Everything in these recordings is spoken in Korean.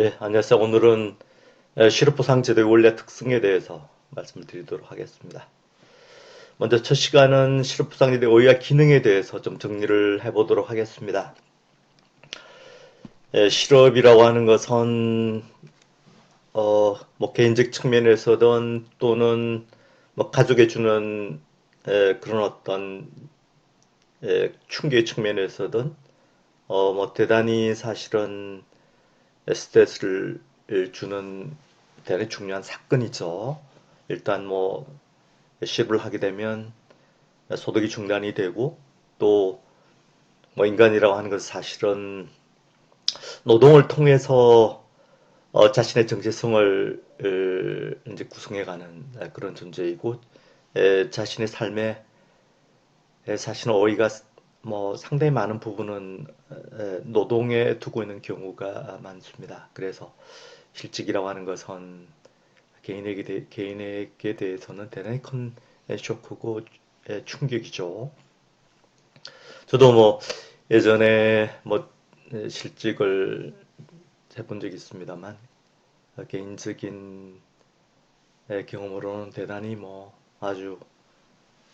예, 안녕하세요. 오늘은 에, 실업보상제도의 원래 특성에 대해서 말씀을 드리도록 하겠습니다. 먼저 첫 시간은 실업보상제도의 의의와 기능에 대해서 좀 정리를 해보도록 하겠습니다. 예, 실업이라고 하는 것은 어, 뭐 개인적 측면에서든 또는 뭐 가족에 주는 에, 그런 어떤 에, 충격의 측면에서든 어, 뭐 대단히 사실은 스트레스를 주는 대단히 중요한 사건이죠. 일단 뭐 실업을 하게 되면 소득이 중단이 되고 또 뭐 인간이라고 하는 것은 사실은 노동을 통해서 어 자신의 정체성을 을 이제 구성해가는 그런 존재이고 에 자신의 삶에 에 자신의 어휘가 뭐 상당히 많은 부분은 에, 노동에 두고 있는 경우가 많습니다. 그래서 실직이라고 하는 것은 개인에게, 대, 개인에게 대해서는 대단히 큰 쇼크고 에, 충격이죠. 저도 뭐 예전에 뭐 에, 실직을 해본 적이 있습니다만 어, 개인적인 에, 경험으로는 대단히 뭐 아주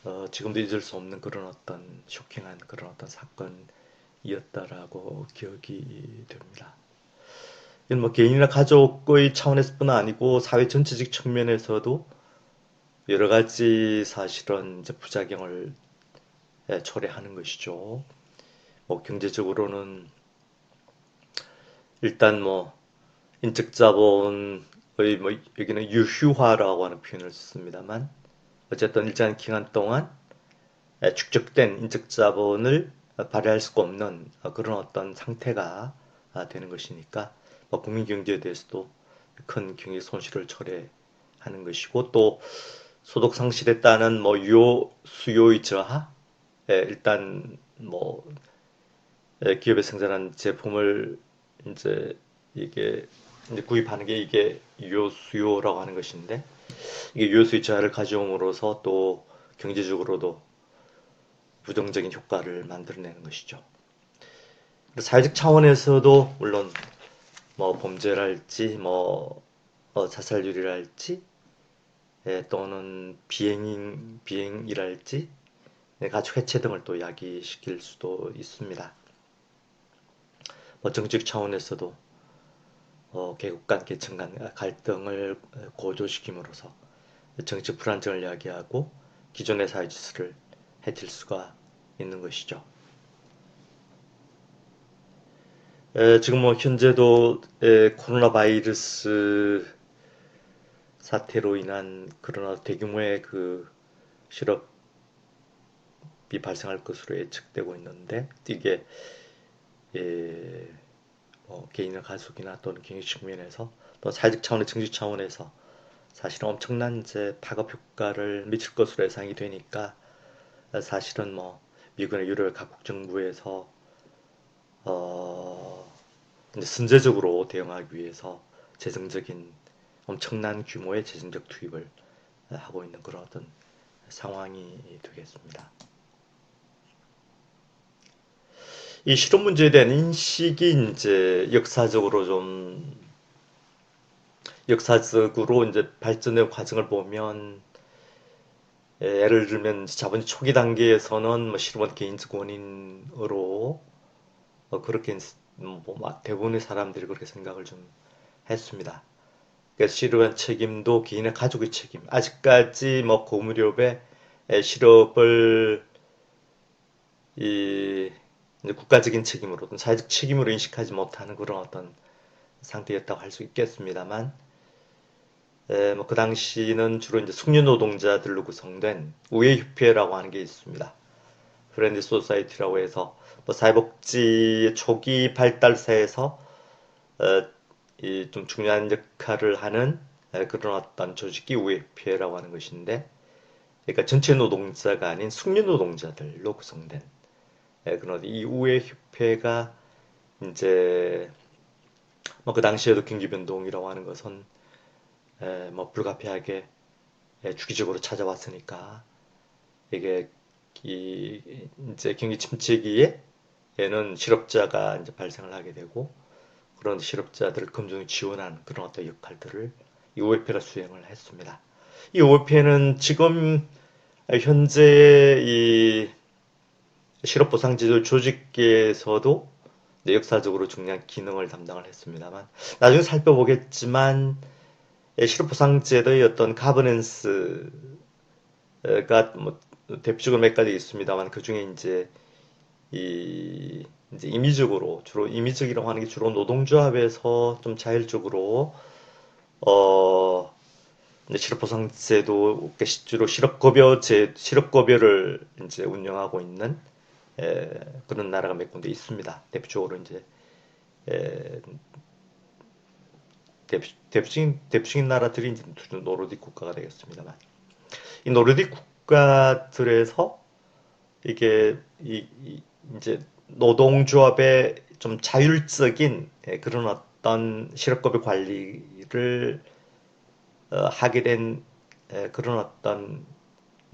어, 지금도 잊을 수 없는 그런 어떤 쇼킹한 그런 어떤 사건이었다라고 기억이 됩니다. 이건 뭐 개인이나 가족의 차원에서뿐 아니고 사회 전체적 측면에서도 여러 가지 사실은 이제 부작용을 예, 초래하는 것이죠. 뭐 경제적으로는 일단 뭐 인적 자본의 뭐 여기는 유휴화라고 하는 표현을 썼습니다만 어쨌든 일정 기간 동안 축적된 인적 자본을 발휘할 수가 없는 그런 어떤 상태가 되는 것이니까 뭐 국민 경제에 대해서도 큰 경제 손실을 초래하는 것이고 또 소득 상실에 따른 뭐 유효 수요의 저하? 일단 뭐 기업에 생산한 제품을 이제 이게 이제 구입하는 게 이게 유효 수요라고 하는 것인데 이게 유효수의 저하를 가져옴으로써 또 경제적으로도 부정적인 효과를 만들어내는 것이죠. 사회적 차원에서도 물론 뭐 범죄랄지 뭐 어, 자살률이랄지 예, 또는 비행 비행이랄지 예, 가족 해체 등을 또 야기시킬 수도 있습니다. 뭐 정책 차원에서도 어, 계급 간 계층 간 갈등을 고조시킴으로써 정치 불안정을 이야기하고 기존의 사회 질서를 해칠 수가 있는 것이죠. 에, 지금 뭐 현재도 에, 코로나 바이러스 사태로 인한 그러나 대규모의 그 실업이 발생할 것으로 예측되고 있는데 이게 예, 뭐 개인이나 가족이나 또는 경영 측면에서 또 사회적 차원의 정치 차원에서 사실은 엄청난 이제 파급 효과를 미칠 것으로 예상이 되니까 사실은 뭐 미국이나 유럽 각국 정부에서 어 이제 선제적으로 대응하기 위해서 재정적인 엄청난 규모의 재정적 투입을 하고 있는 그런 어떤 상황이 되겠습니다. 이 실업 문제에 대한 인식이 이제 역사적으로 좀 역사적으로 이제 발전의 과정을 보면 예, 예를 들면 자본 초기 단계에서는 뭐 실업은 개인적 원인으로 어 그렇게 뭐 대부분의 사람들이 그렇게 생각을 좀 했습니다. 그래서 실업한 책임도 개인의 가족의 책임. 아직까지 뭐 고무렵의 실업을 이 국가적인 책임으로 든 사회적 책임으로 인식하지 못하는 그런 어떤 상태였다고 할 수 있겠습니다만 에, 뭐 그 당시는 주로 이제 숙련 노동자들로 구성된 우회 협회라고 하는 게 있습니다. 프렌드 소사이티라고 해서 뭐 사회복지 초기 발달사에서 어, 이좀 중요한 역할을 하는 에, 그런 어떤 조직이 우회 협회라고 하는 것인데, 그러니까 전체 노동자가 아닌 숙련 노동자들로 구성된 예, 그런 이 우회 협회가 이제 뭐 그 당시에도 경기변동이라고 하는 것은 에, 예, 뭐 불가피하게 예, 주기적으로 찾아왔으니까 이게 이 이제 경기 침체기에 얘는 실업자가 이제 발생을 하게 되고 그런 실업자들을 금전히 지원하는 그런 어떤 역할들을 이 OFP가 수행을 했습니다. 이 OFP는 지금 현재 이 실업보상제도 조직계에서도 역사적으로 중요한 기능을 담당을 했습니다만 나중에 살펴보겠지만 예, 실업보상제도의 어떤 가버넌스가 뭐 대표적으로 몇 가지 있습니다만 그 중에 이제 이 이제 임의적으로 주로 임의적이라고 하는 게 주로 노동조합에서 좀 자율적으로 어 이제 실업보상제도 주로 실업급여제 실업급여를 이제 운영하고 있는 에, 그런 나라가 몇 군데 있습니다. 대표적으로 이제 에, 대표, 대표적인 대표적인 나라들이 이제 노르딕 국가가 되겠습니다만 이 노르딕 국가들에서 이게 이, 이 이제 노동조합의 좀 자율적인 예, 그런 어떤 실업급여 관리를 어, 하게 된 예, 그런 어떤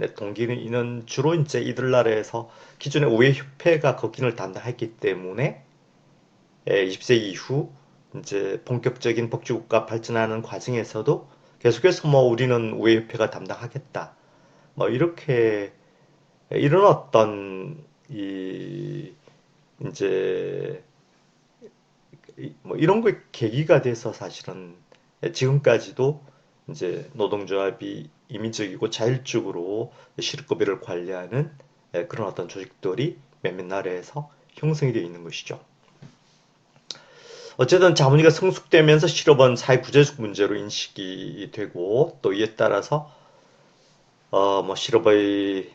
네, 동기는 주로 이제 이들 나라에서 기존의 우회협회가 그 기능을 담당했기 때문에 예, 20세 이후 이제 본격적인 복지국가 발전하는 과정에서도 계속해서 뭐 우리는 우회 협회가 담당하겠다. 뭐 이렇게 이런 어떤 이 이제 뭐 이런 거 계기가 돼서 사실은 지금까지도 이제 노동조합이 임의적이고 자율적으로 실업급여를 관리하는 그런 어떤 조직들이 몇몇 나라에서 형성이 되어 있는 것이죠. 어쨌든 자문위가 성숙되면서 실업은 사회 구제적 문제로 인식이 되고 또 이에 따라서 어 뭐 실업의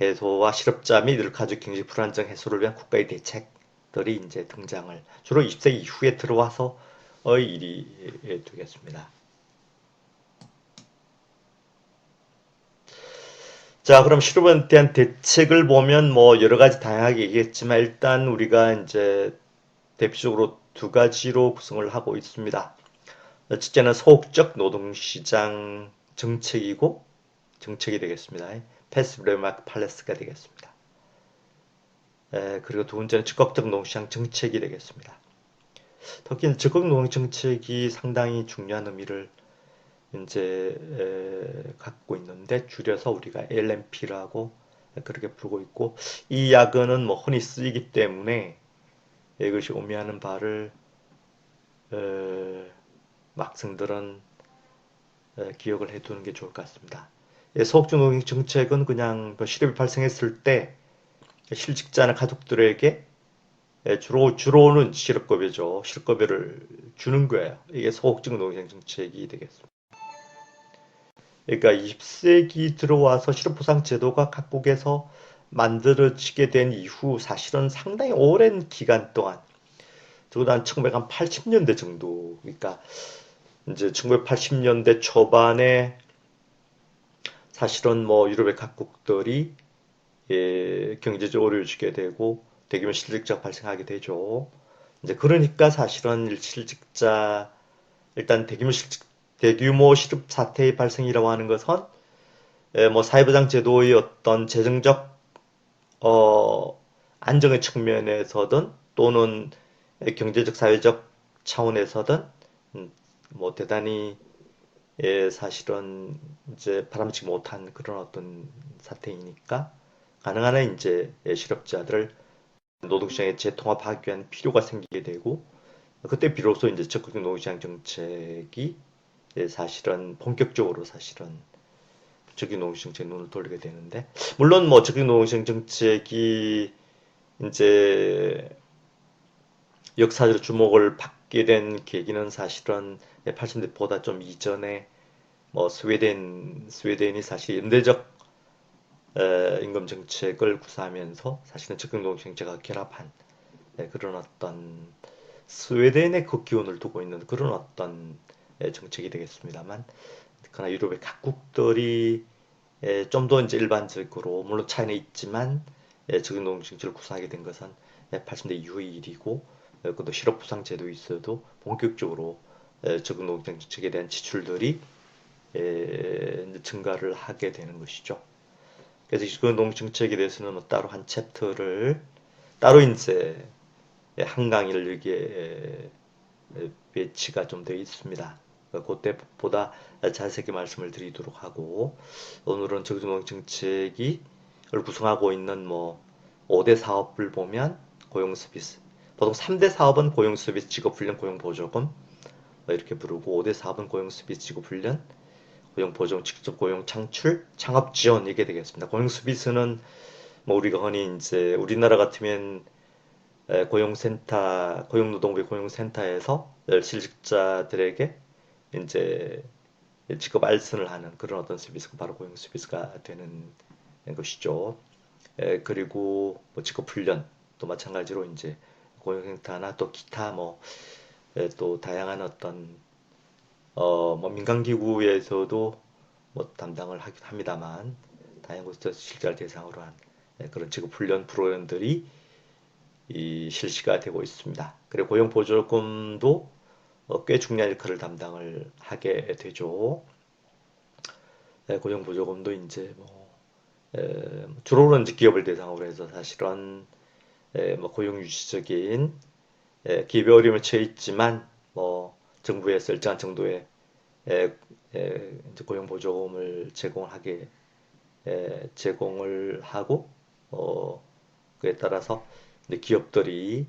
해소와 실업자 및 가족 경제 불안정 해소를 위한 국가의 대책들이 이제 등장을 주로 20세 이후에 들어와서의 일이 되겠습니다. 자, 그럼 실업에 대한 대책을 보면 뭐 여러 가지 다양하게 얘기했지만 일단 우리가 이제 대표적으로 두 가지로 구성을 하고 있습니다. 첫째는 소극적 노동시장 정책이고 정책이 되겠습니다. 패시브 레마크 팔레스가 되겠습니다. 에, 그리고 두 번째는 적극적 노동시장 정책이 되겠습니다. 특히 적극 노동 정책이 상당히 중요한 의미를 이제 에, 갖고 있는데 줄여서 우리가 LMP라고 그렇게 부르고 있고 이 약어는 뭐 흔히 쓰이기 때문에 이것이 의미하는 바를 에, 기억을 해두는 게 좋을 것 같습니다. 예, 소극적 정책은 그냥 뭐 실업이 발생했을 때 실직자나 가족들에게 예, 주로 주로는 실업급여죠. 실업급여를 주는 거예요. 이게 소극적 노동 정책이 되겠습니다. 그러니까 20세기 들어와서 실업보상 제도가 각국에서 만들어지게 된 이후 사실은 상당히 오랜 기간 동안 적어도 한 1980년대 정도 그러니까 이제 1980년대 초반에 사실은 뭐 유럽의 각국들이 예, 경제적 어려움을 주게 되고 대규모 실직자 발생하게 되죠. 이제 그러니까 사실은 실직자 일단 대규모 실직 대규모 실업 사태의 발생이라고 하는 것은 예, 뭐 사회보장 제도의 어떤 재정적 어, 안정의 측면에서든 또는 경제적 사회적 차원에서든 음, 뭐 대단히 예, 사실은 이제 바람직지 못한 그런 어떤 사태이니까 가능한 한 이제 실업자들을 노동시장에 재통합하기 위한 필요가 생기게 되고 그때 비로소 이제 적극 노동시장 정책이 사실은 본격적으로 사실은 적극 노동시장 정책에 눈을 돌리게 되는데 물론 뭐 적극 노동시장 정책이 이제 역사적으로 주목을 받게 된 계기는 사실은 80년대보다 좀 이전에 뭐 스웨덴 스웨덴이 사실 연대적 에, 임금 정책을 구사하면서 사실은 적극 노동 정책과 결합한 에, 그런 어떤 스웨덴의 그 기운을 두고 있는 그런 어떤 에, 정책이 되겠습니다만 그러나 유럽의 각국들이 좀 더 이제 일반적으로 물론 차이는 있지만 적극노동 정책을 구사하게 된 것은 80년대 이후의 일이고 그것도 실업보상 제도 있어도 본격적으로 적극노동 정책에 대한 지출들이 증가를 하게 되는 것이죠. 그래서 그 농정책에 대해서는 뭐 따로 한 챕터를 따로 이제 예, 한강일 여기에 에, 에, 배치가 좀 되어 있습니다. 그 그때보다 자세히 말씀을 드리도록 하고 오늘은 정주농 정책이 을 구성하고 있는 뭐 5대 사업을 보면 고용 서비스 보통 3대 사업은 고용 서비스 직업 훈련 고용 보조금 뭐 이렇게 부르고 5대 사업은 고용 서비스 직업 훈련 고용 보조금 직접 고용 창출 창업 지원 이게 되겠습니다. 고용 서비스는 뭐 우리가 흔히 이제 우리나라 같으면 에, 고용센터 고용노동부 고용센터에서 실직자들에게 이제 직업 알선을 하는 그런 어떤 서비스가 바로 고용 서비스가 되는 것이죠. 에, 그리고 뭐 직업 훈련 또 마찬가지로 이제 고용센터나 또 기타 뭐또 다양한 어떤 어 뭐 민간기구에서도 뭐 담당을 하긴 합니다만 다양한 곳에서 실직을 대상으로 한 예, 그런 직업 훈련 프로그램들이 이 실시가 되고 있습니다. 그리고 고용 보조금도 어, 꽤 중요한 역할을 담당을 하게 되죠. 예, 고용 보조금도 이제 뭐 에, 주로는 이제 기업을 대상으로 해서 사실은 에, 뭐 고용 유지적인 에, 기업의 어려움에 처해 있지만 뭐 정부에서 일정한 정도의 고용 보조금을 제공하게 에, 제공을 하고 어, 그에 따라서 기업들이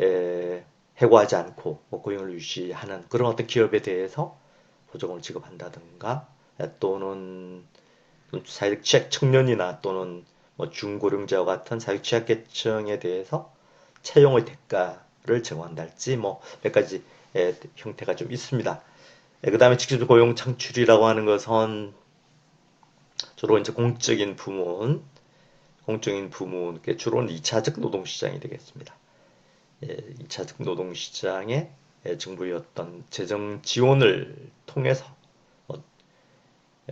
에, 해고하지 않고 뭐 고용을 유지하는 그런 어떤 기업에 대해서 보조금을 지급한다든가 에, 또는 사회적 취약 청년이나 또는 뭐 중고령자와 같은 사회적 취약계층에 대해서 채용의 대가를 제공한달지 뭐 몇 가지 의 형태가 좀 있습니다. 그 다음에 직접 고용 창출이라고 하는 것은 주로 이제 공적인 부문, 공적인 부문, 주로는 2차적 노동시장이 되겠습니다. 예, 2차적 노동시장에 예, 정부의 어떤 재정 지원을 통해서 뭐,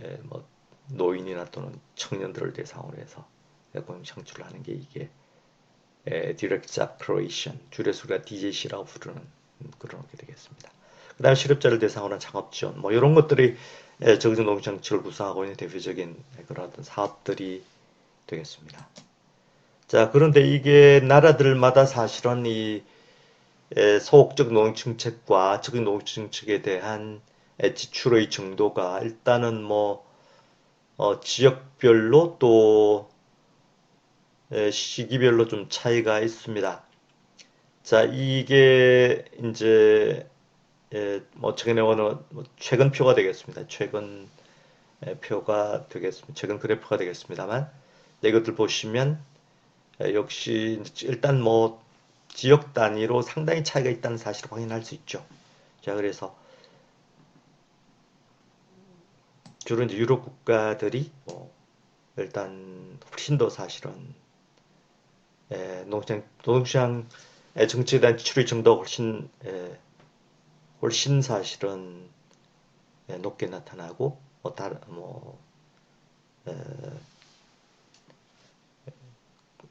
예, 뭐 노인이나 또는 청년들을 대상으로 해서 고용 창출을 하는 게 이게 Job Creation, 줄여서 우리가 DJC라고 부르는 그런 게 되겠습니다. 그 다음에 실업자를 대상으로 한 창업 지원, 뭐 이런 것들이 정정 노동 정책을 구성하고 있는 대표적인 그런 어떤 사업들이 되겠습니다. 자, 그런데 이게 나라들마다 사실은 이 소극적 정책과 적극 정책에 대한 지출의 정도가 일단은 뭐 어, 지역별로 또 에, 시기별로 좀 차이가 있습니다. 자, 이게 이제 에, 뭐 최근에 오는 뭐 최근 표가 되겠습니다. 최근 에, 표가 되겠습니다. 최근 그래프가 되겠습니다만 이것들 보시면 에, 역시 일단 뭐 지역 단위로 상당히 차이가 있다는 사실을 확인할 수 있죠. 자, 그래서 주로 이제 유럽 국가들이 뭐 일단 훨씬 더 사실은 에, 농장 노동시장 정치에 대한 지출의 정도가 훨씬 에, 훨씬 사실은 에, 높게 나타나고 뭐 다른 뭐 에,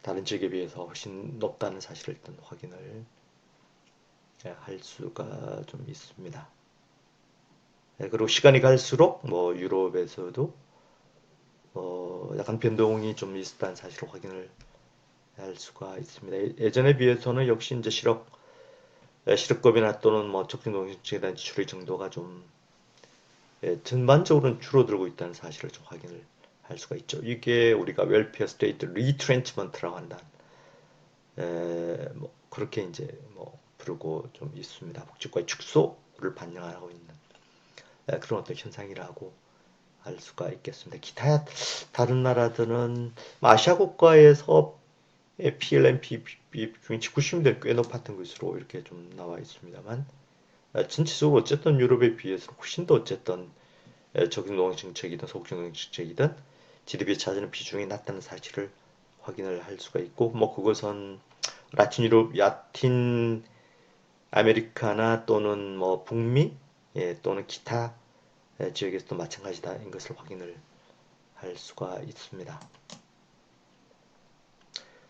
다른 지역에 비해서 훨씬 높다는 사실을 일단 확인을 할 수가 좀 있습니다. 네, 그리고 시간이 갈수록 뭐 유럽에서도 어 약간 변동이 좀 있었다는 사실을 확인을 할 수가 있습니다. 예, 예전에 비해서는 역시 이제 실업 예, 실업급이나 또는 뭐 적정노동정책에 대한 지출의 정도가 좀 예, 전반적으로는 줄어들고 있다는 사실을 좀 확인을 할 수가 있죠. 이게 우리가 웰페어 스테이트 리트렌치먼트라고 한다. 에, 뭐 그렇게 이제 뭐 부르고 좀 있습니다. 복지과의 축소를 반영하고 있는 그런 어떤 현상이라고 할 수가 있겠습니다. 기타 다른 나라들은 뭐 아시아 국가에서 PLM 비중이 90년대 꽤 높았던 것으로 이렇게 좀 나와 있습니다만 전체적으로 어쨌든 유럽에 비해서 훨씬 더 어쨌든 적용 노동 정책이든 소극 노동 정책이든 GDP에 차지하는 비중이 낮다는 사실을 확인을 할 수가 있고 뭐 그것은 라틴 유럽, 라틴 아메리카나 또는 뭐 북미 예, 또는 기타 예, 지역에서도 마찬가지다인 것을 확인을 할 수가 있습니다.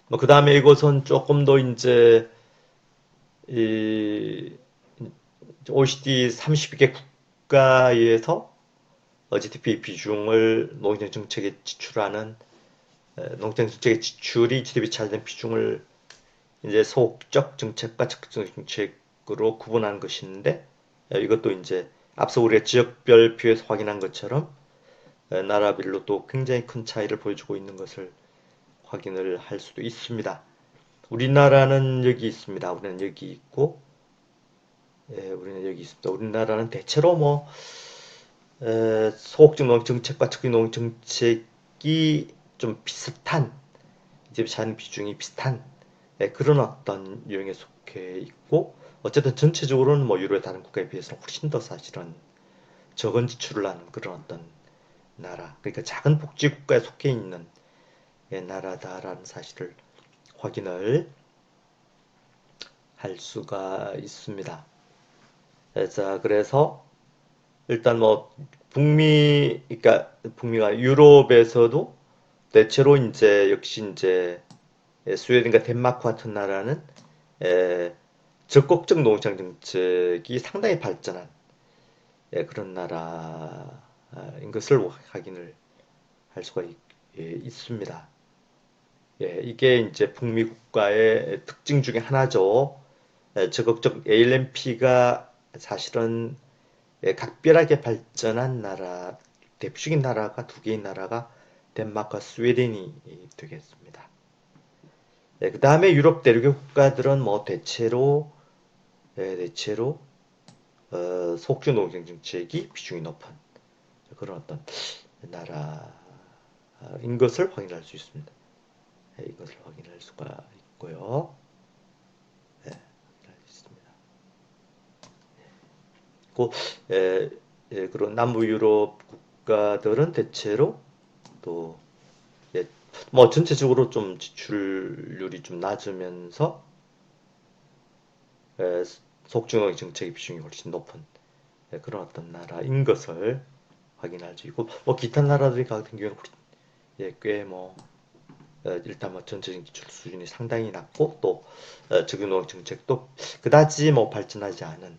뭐 그 다음에 이것은 조금 더 이제 이 OECD 32개 국가에서 GDP 비중을 농경 정책에 지출하는 농경 정책의 지출이 GDP 차지하는 비중을 이제 소극적 정책과 적극적 정책으로 구분하는 있는데 어, 이것도 이제 앞서 우리가 지역별 표에서 확인한 것처럼 어, 나라별로 또 굉장히 큰 차이를 보여주고 있는 것을 확인을 할 수도 있습니다. 우리나라는 여기 있습니다. 우리는 여기 있고, 예, 우리는 여기 있습니다. 우리나라는 대체로 뭐 에, 소극적 농 정책과 적극적 농 정책이 좀 비슷한 이제 잔 비중이 비슷한 예, 그런 어떤 유형에 속해 있고 어쨌든 전체적으로는 뭐 유로의 다른 국가에 비해서 훨씬 더 사실은 적은 지출을 하는 그런 어떤 나라 그러니까 작은 복지 국가에 속해 있는 예, 나라다라는 사실을 확인을 할 수가 있습니다. 예, 자 그래서 일단 뭐 북미 그러니까 북미가 유럽에서도 대체로 이제 역시 이제 예, 스웨덴과 덴마크 같은 나라는 에, 적극적 농장 정책이 상당히 발전한 예, 그런 나라인 것을 확인을 할 수가 있, 예, 있습니다. 예, 이게 이제 북미 국가의 특징 중에 하나죠. 예, 적극적 ALMP가 사실은 예, 각별하게 발전한 나라, 대표적인 나라가 두 개의 나라가 덴마크와 스웨덴이 되겠습니다. 네, 그 다음에 유럽 대륙의 국가들은 뭐 대체로 네, 대체로 어, 속주 농경 정책이 비중이 높은 그런 어떤 나라인 것을 확인할 수 있습니다. 네, 이것을 확인할 수가 있고요. 네, 확인할 수 있습니다. 그, 예, 예, 그런 남부 유럽 국가들은 대체로 또, 예, 뭐 전체적으로 좀 지출률이 좀 낮으면서 예, 속중앙 정책의 비중이 훨씬 높은 예, 그런 어떤 나라인 것을 확인할 수 있고 뭐 기타 나라들 같은 경우는 예, 꽤뭐 어, 일단 뭐 전체적인 기출 수준이 상당히 낮고 또 어, 적용노력 정책도 그다지 뭐 발전하지 않은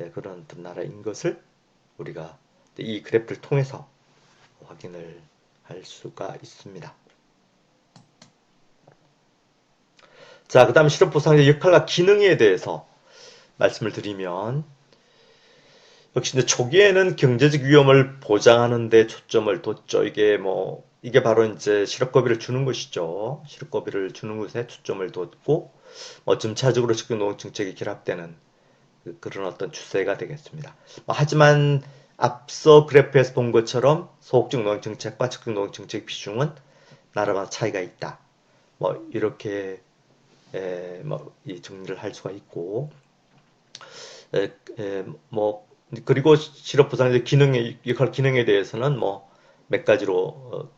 예, 그런 어떤 나라인 것을 우리가 이 그래프를 통해서 확인을 할 수가 있습니다. 자, 그 다음 실업 보상의 역할과 기능에 대해서 말씀을 드리면 역시 이제 초기에는 경제적 위험을 보장하는 데 초점을 뒀죠. 이게 뭐 이게 바로 이제 실업급여를 주는 것이죠. 실업급여를 주는 것에 초점을 뒀고 뭐 점차적으로 적용 노동 정책이 결합되는 그, 그런 어떤 추세가 되겠습니다. 뭐 하지만 앞서 그래프에서 본 것처럼 소극적 노동 정책과 적극 노동 정책 비중은 나라마다 차이가 있다. 뭐 이렇게 에, 뭐 이 정리를 할 수가 있고 에, 에, 뭐 그리고 실업 보상의 기능의 역할 기능에 대해서는 뭐 몇 가지로 어,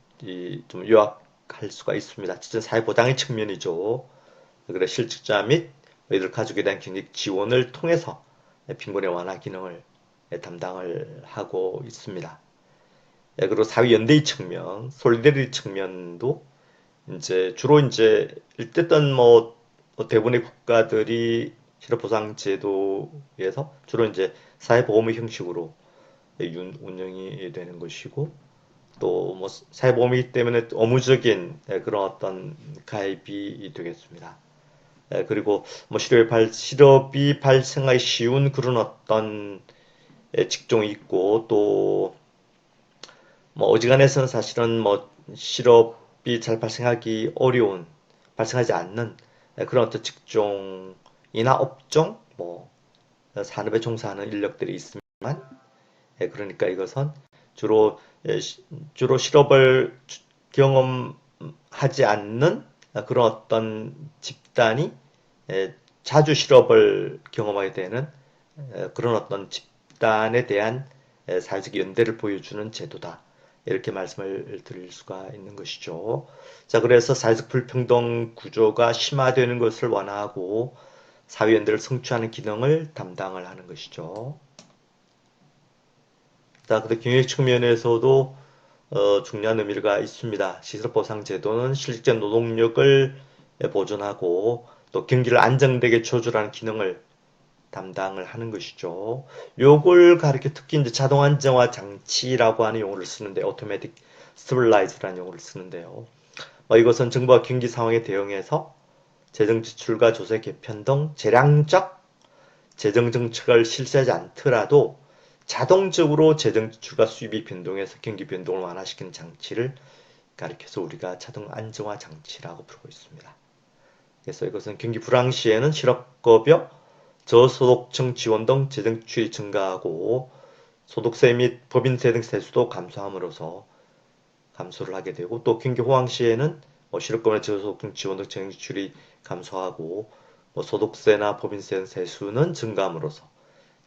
좀 요약할 수가 있습니다. 진짜 사회 보장의 측면이죠. 그래 실직자 및 이들 가족에 대한 경제 지원을 통해서 빈곤의 완화 기능을 담당을 하고 있습니다. 예, 그리고 사회 연대의 측면, 솔리데리 측면도 이제 주로 이제 일단 뭐 대부분의 국가들이 실업보상 제도에서 주로 이제 사회보험의 형식으로 운영이 되는 것이고 또 뭐 사회보험이기 때문에 업무적인 그런 어떤 가입이 되겠습니다. 예, 그리고 뭐 실업이, 발, 실업이 발생하기 쉬운 그런 어떤 예, 직종이 있고 또 뭐 어지간해서는 사실은 뭐 실업이 잘 발생하기 어려운 발생하지 않는 예, 그런 어떤 직종이나 업종 뭐 산업에 종사하는 인력들이 예, 그러니까 이것은 주로 주로 실업을 경험하지 않는 그런 어떤 집단이 자주 실업을 경험하게 되는 그런 어떤 집 집단에 대한 사회적 연대를 보여주는 제도다. 이렇게 말씀을 드릴 수가 있는 것이죠. 자, 그래서 사회적 불평등 구조가 심화되는 것을 완화하고 사회 연대를 성취하는 기능을 담당을 하는 것이죠. 자, 근데 경영 측면에서도 어, 중요한 의미가 있습니다. 시설보상 제도는 실직된 노동력을 보존하고 또 경기를 안정되게 조절하는 기능을 담당을 하는 것이죠. 요걸 가리켜 특히 이제 자동 안정화 장치라고 하는 용어를 쓰는데 automatic stabilize라는 용어를 쓰는데요. 뭐 이것은 정부가 경기 상황에 대응해서 재정 지출과 조세 개편 등 재량적 재정 정책을 실시하지 않더라도 자동적으로 재정 지출과 수입이 변동해서 경기 변동을 완화시키는 장치를 가리켜서 우리가 자동 안정화 장치라고 부르고 있습니다. 그래서 이것은 경기 불황 시에는 실업급여, 저소득층 지원 등 재정 지출이 증가하고 소득세 및 법인세 등 세수도 감소함으로써 감소를 하게 되고 또 경기 호황 시에는 뭐 실업급여, 저소득층 지원 등 재정 지출이 감소하고 뭐 소득세나 법인세 등 세수는 증가함으로써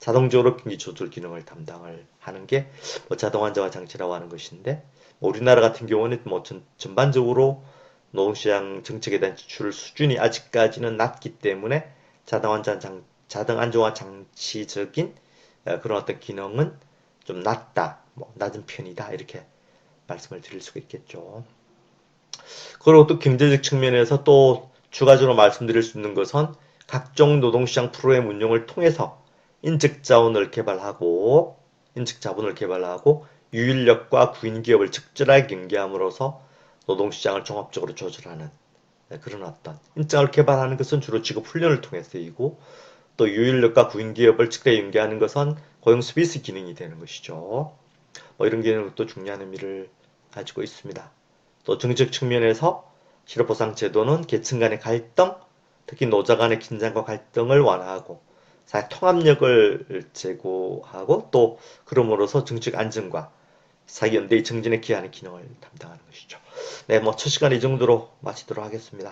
자동적으로 경기 조절 기능을 담당을 하는 게 뭐 자동 안정화 장치라고 하는 것인데 뭐 우리나라 같은 경우는 뭐 전, 전반적으로 노동시장 정책에 대한 지출 수준이 아직까지는 낮기 때문에 자동 안정 장 자동 안정화 장치적인 어, 그런 어떤 기능은 좀 낮다, 뭐 낮은 편이다 이렇게 말씀을 드릴 수가 있겠죠. 그리고 또 경제적 측면에서 또 추가적으로 말씀드릴 수 있는 것은 각종 노동시장 프로그램 운영을 통해서 인적 자원을 개발하고 인적 자본을 개발하고 유인력과 구인 기업을 적절하게 연계함으로써 노동시장을 종합적으로 조절하는 네, 그런 어떤 인적을 개발하는 것은 주로 직업 훈련을 통해 쓰이고 또 유인력과 구인 기업을 적절하게 연계하는 것은 고용 서비스 기능이 되는 것이죠. 뭐 이런 기능도 중요한 의미를 가지고 있습니다. 또 정책 측면에서 실업보상 제도는 계층 간의 갈등, 특히 노자 간의 긴장과 갈등을 완화하고 사회 통합력을 제고하고 또 그럼으로써 정책 안정과 사회 연대의 정진에 기하는 기능을 담당하는 것이죠. 네, 뭐 첫 시간 이 정도로 마치도록 하겠습니다.